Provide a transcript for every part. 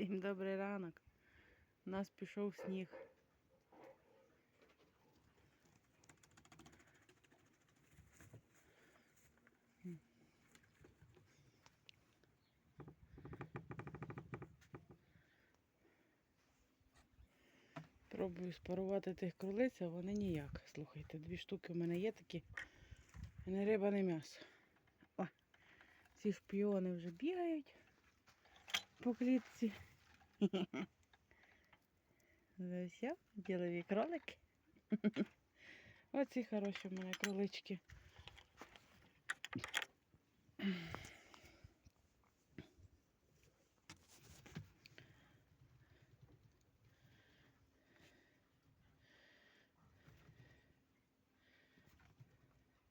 Всім добрий ранок. У нас пішов сніг. Пробую спарувати тих кролиць, а вони ніяк. Слухайте, дві штуки в мене є такі. Не риба, не м'ясо. Ці шпіони вже бігають по клітці. Все, ділові кролики. Оці хороші в мене кролички.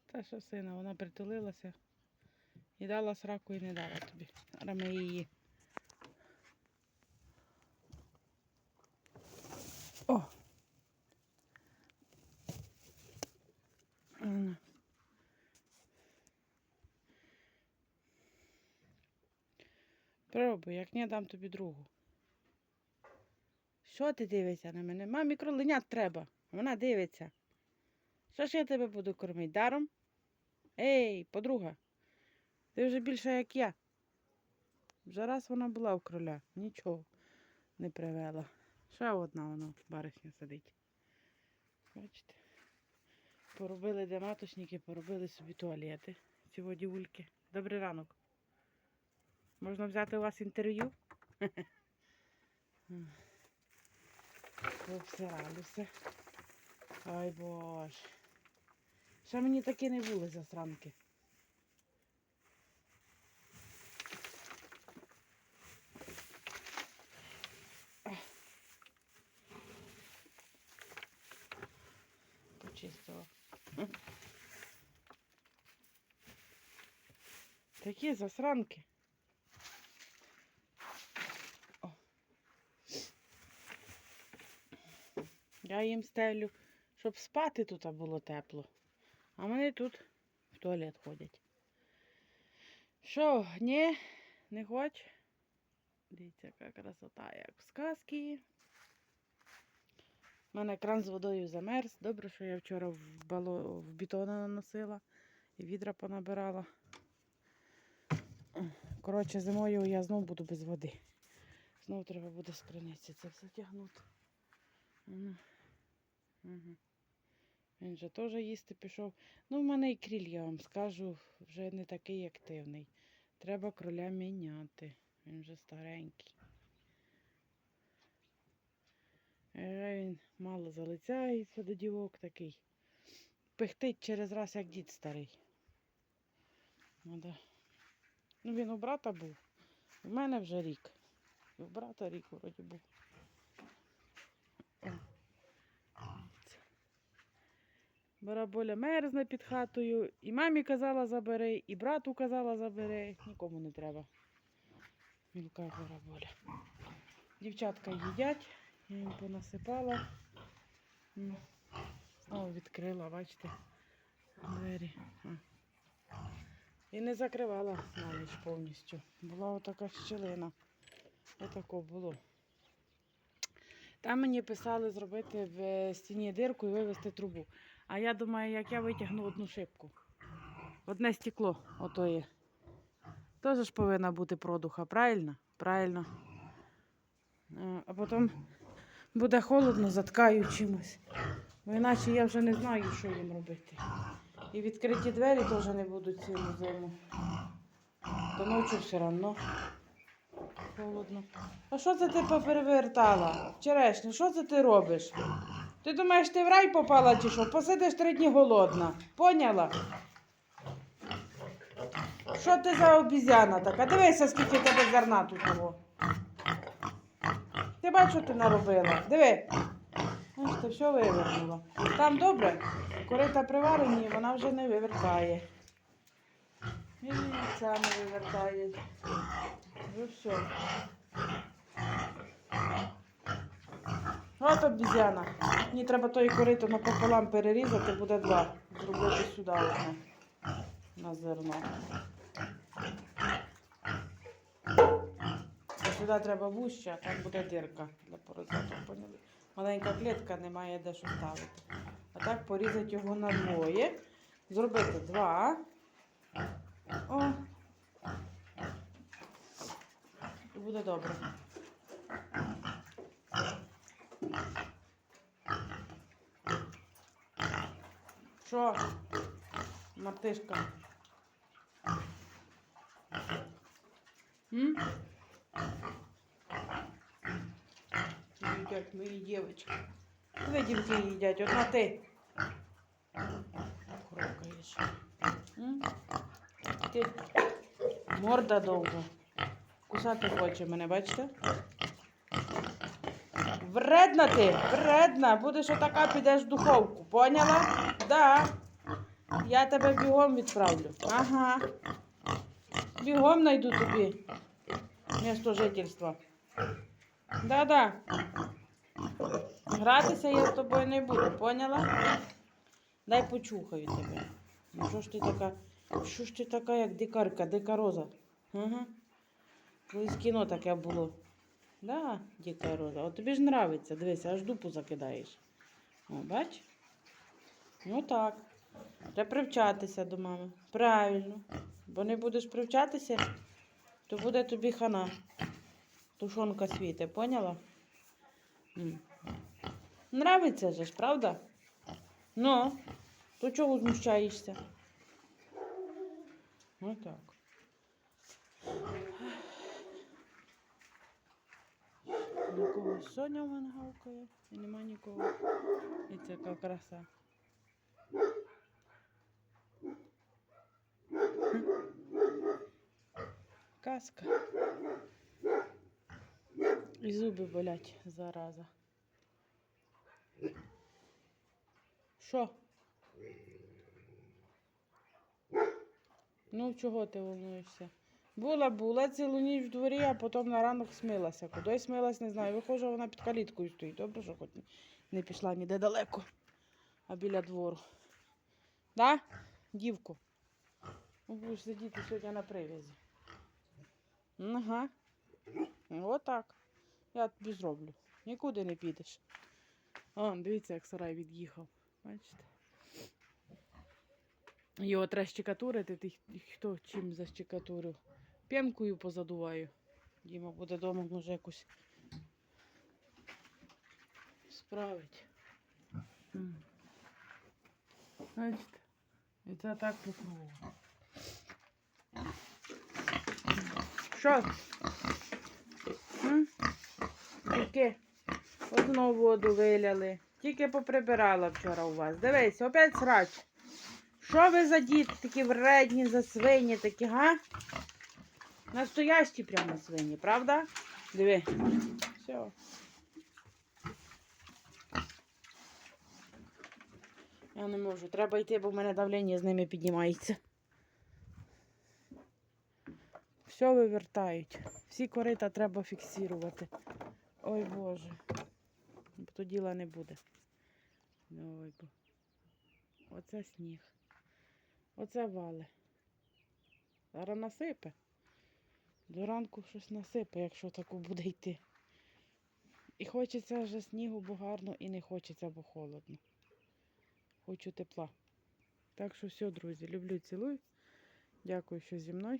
Та що сина, вона притулилася і дала сраку і не дала тобі. Зараз ми її. О! М. Пробуй, як ні, дам тобі другу. Що ти дивишся на мене? Мамі кроленят треба. Вона дивиться. Що ж я тебе буду кормити? Даром? Ей, подруга, ти вже більше як я. Вже раз вона була у кроля, нічого не привела. Ще одна вона баришня сидить. Бачите? Поробили де маточники, поробили собі туалети. Ці водівульки. Добрий ранок. Можна взяти у вас інтерв'ю? Обсиралися. Ай боже. Ще мені такі не були засранки. Почистила. Такі засранки. Я їм стелю, щоб спати тут було тепло. А вони тут в туалет ходять. Що, ні, не хоч? Дивіться, яка красота, як в сказки. У мене кран з водою замерз. Добре, що я вчора в, бало... в бетона наносила і відра понабирала. Коротше, зимою я знов буду без води. Знов треба буде з це все тягнути. Він же теж їсти пішов. Ну, в мене і кріль, я вам скажу, вже не такий активний. Треба кроля міняти. Він вже старенький. Вже він мало залицяється до дівок такий. Пихтить через раз, як дід старий. Ну, да. ну він у брата був. У мене вже рік. І у брата рік вроді був. Бараболя мерзне під хатою. І мамі казала забери, і брату казала забери. Нікому не треба. Мілка бараболя. Дівчатка їдять, я їм понасипала. О, відкрила, бачите, двері. І не закривала на ніч повністю. Була отака щілина. Отако було. Там мені писали зробити в стіні дирку і вивести трубу. А я думаю, як я витягну одну шибку. Одне стекло отоє. Теж ж повинна бути продуха, правильно? Правильно. Е, А потім буде холодно, заткаю чимось. Бо іначе я вже не знаю, що їм робити. І відкриті двері теж не будуть цілу зиму. До ночі все одно холодно. А що це ти поперевертала? Черешня, що це ти робиш? Ти думаєш, ти в рай попала чи що? Посидиш три дні голодна. Поняла? Що ти за обізяна така? Дивися, скільки тебе зерна тут було. Ти бачиш, що ти наробила? Диви. Ось ти все вивернула. Там добре, корита приварені, вона вже не вивертає. І ця не вивертає. Ну все. От обізяна. Мені треба тої корито напополам перерізати, буде два. Зробити сюди одне на зерно. сюди треба вуща, а там буде дирка для поняли? Маленька клітка, немає де що ставити. А так порізати його на двоє. Зробити два. О. І буде добре. Що? Мартишка? М? Їдять мої дівчатки. Ви дівки їдять, одна ти. Хрокаєш. Ти морда довга. Кусати хоче мене, бачите? Вредна ти, вредна. Будеш отака, підеш в духовку. Поняла? Да. Я тебе бігом відправлю. Ага. Бігом найду тобі. Місто жительства. Да-да. Гратися я з тобою не буду, поняла? Дай почухаю тебе. Ну що ж ти така? Що ж ти така, як дикарка, дика роза? Ага. Колись кіно таке було. Да, дика роза. От тобі ж нравиться, дивися, аж дупу закидаєш. О, бач? Ну так. Треба привчатися до мами. Правильно. Бо не будеш привчатися, то буде тобі хана. Тушонка світе, поняла? Нравиться же ж, правда? Ну, то чого знущаєшся? Отак. Нікого Соня в мене гавкає, і нема нікого. І це яка краса. Казка. І зуби болять, зараза. Що? Ну, чого ти волнуєшся? Була, була цілу ніч в дворі, а потім на ранок смилася. Куди смилась, не знаю. Виходжу, вона під каліткою стоїть. Добре, що хоч не пішла ніде далеко, а біля двору. Да? Дівку? Ну, Будеш сидіти сьогодні на привязі. Ага. Отак. Я тобі зроблю. Нікуди не підеш. О, дивіться, як сарай від'їхав. Бачите? Його треба щекатурити, ти хто чим защекатурив. П'янкою позадуваю. Діма буде вдома, може якусь справить. М. Бачите? І це так по. Що? Тільки одну воду виляли. Тільки поприбирала вчора у вас. Дивись, опять срач. Що ви за діти такі вредні, за свині такі, га? Настоящі прямо свині, правда? Диви. Все. Я не можу. Треба йти, бо в мене давлення з ними піднімається. Все вивертають. Всі корита треба фіксувати. Ой Боже. То діла не буде. Ой, бо. Оце сніг. Оце вале. Зараз насипе. До ранку щось насипе, якщо тако буде йти. І хочеться вже снігу, бо гарно, і не хочеться, бо холодно. Хочу тепла. Так що все, друзі, люблю, цілую. Дякую, що зі мною.